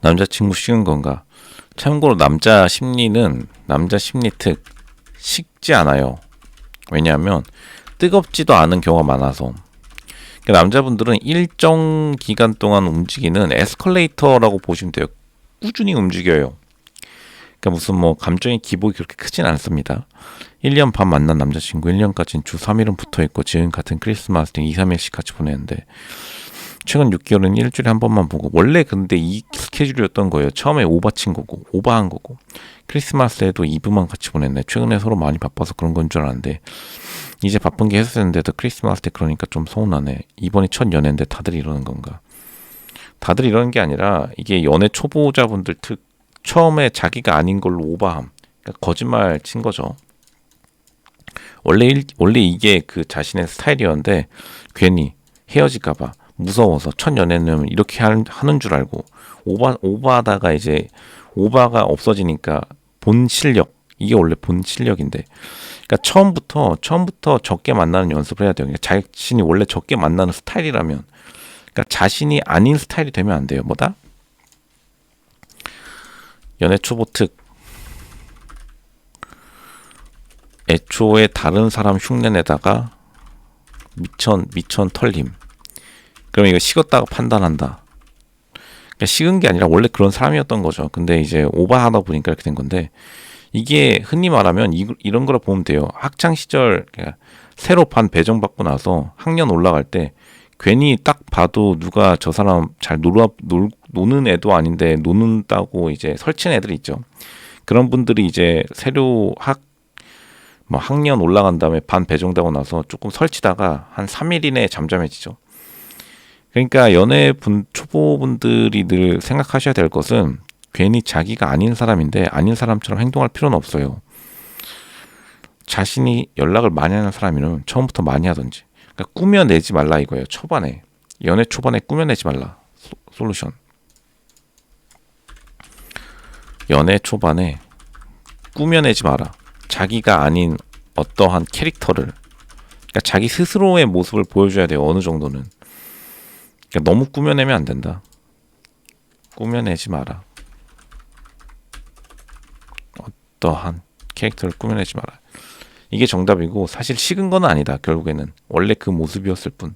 남자친구 식은 건가? 참고로 남자 심리는 남자 심리 특 식지 않아요. 왜냐하면 뜨겁지도 않은 경우가 많아서. 그러니까 남자분들은 일정 기간 동안 움직이는 에스컬레이터라고 보시면 돼요. 꾸준히 움직여요. 그러니까 무슨 뭐 감정의 기복이 그렇게 크진 않습니다. 1년 반 만난 남자친구 1년까지는 주 3일은 붙어 있고 지금 같은 크리스마스 등 2, 3일씩 같이 보내는데 최근 6개월은 일주일에 한 번만 보고 원래 근데 이 스케줄이었던 거예요. 처음에 오바친 거고 오바한 거고 크리스마스에도 2부만 같이 보냈네. 최근에 서로 많이 바빠서 그런 건 줄 알았는데 이제 바쁜 게 해소됐는데도 크리스마스 때 그러니까 좀 서운하네. 이번이 첫 연애인데 다들 이러는 건가? 다들 이러는 게 아니라 이게 연애 초보자분들 특 처음에 자기가 아닌 걸로 오바함. 그러니까 거짓말 친 거죠. 원래 일, 원래 이게 그 자신의 스타일이었는데 괜히 헤어질까 봐 무서워서 첫 연애는 이렇게 하- 하는 줄 알고 오바 오바하다가 이제 오바가 없어지니까 본 실력 이게 원래 본 실력인데 그러니까 처음부터 처음부터 적게 만나는 연습을 해야 돼요. 그러니까 자신이 원래 적게 만나는 스타일이라면 그러니까 자신이 아닌 스타일이 되면 안 돼요. 뭐다? 연애 초보 특 애초에 다른 사람 흉내내다가 미천 미천 털림. 그럼 이거 식었다고 판단한다. 그러니까 식은 게 아니라 원래 그런 사람이었던 거죠. 근데 이제 오버하다 보니까 이렇게 된 건데 이게 흔히 말하면 이, 이런 거라 보면 돼요. 학창 시절 그러니까 새로 반 배정받고 나서 학년 올라갈 때 괜히 딱 봐도 누가 저 사람 잘 놀아 놀, 노는 애도 아닌데 노는다고 이제 설치는 애들 있죠. 그런 분들이 이제 새로 학 뭐 학년 올라간 다음에 반 배정되고 나서 조금 설치다가 한 3일 이내에 잠잠해지죠. 그러니까 연애 분 초보분들이 늘 생각하셔야 될 것은 괜히 자기가 아닌 사람인데 아닌 사람처럼 행동할 필요는 없어요. 자신이 연락을 많이 하는 사람이면 처음부터 많이 하든지. 그러니까 꾸며내지 말라 이거예요. 초반에 연애 초반에 꾸며내지 말라. 소, 솔루션. 연애 초반에 꾸며내지 마라. 자기가 아닌 어떠한 캐릭터를 그러니까 자기 스스로의 모습을 보여줘야 돼요. 어느 정도는. 그러니까 너무 꾸며내면 안 된다. 꾸며내지 마라. 어떠한 캐릭터를 꾸며내지 마라. 이게 정답이고 사실 식은 건 아니다. 결국에는 원래 그 모습이었을 뿐.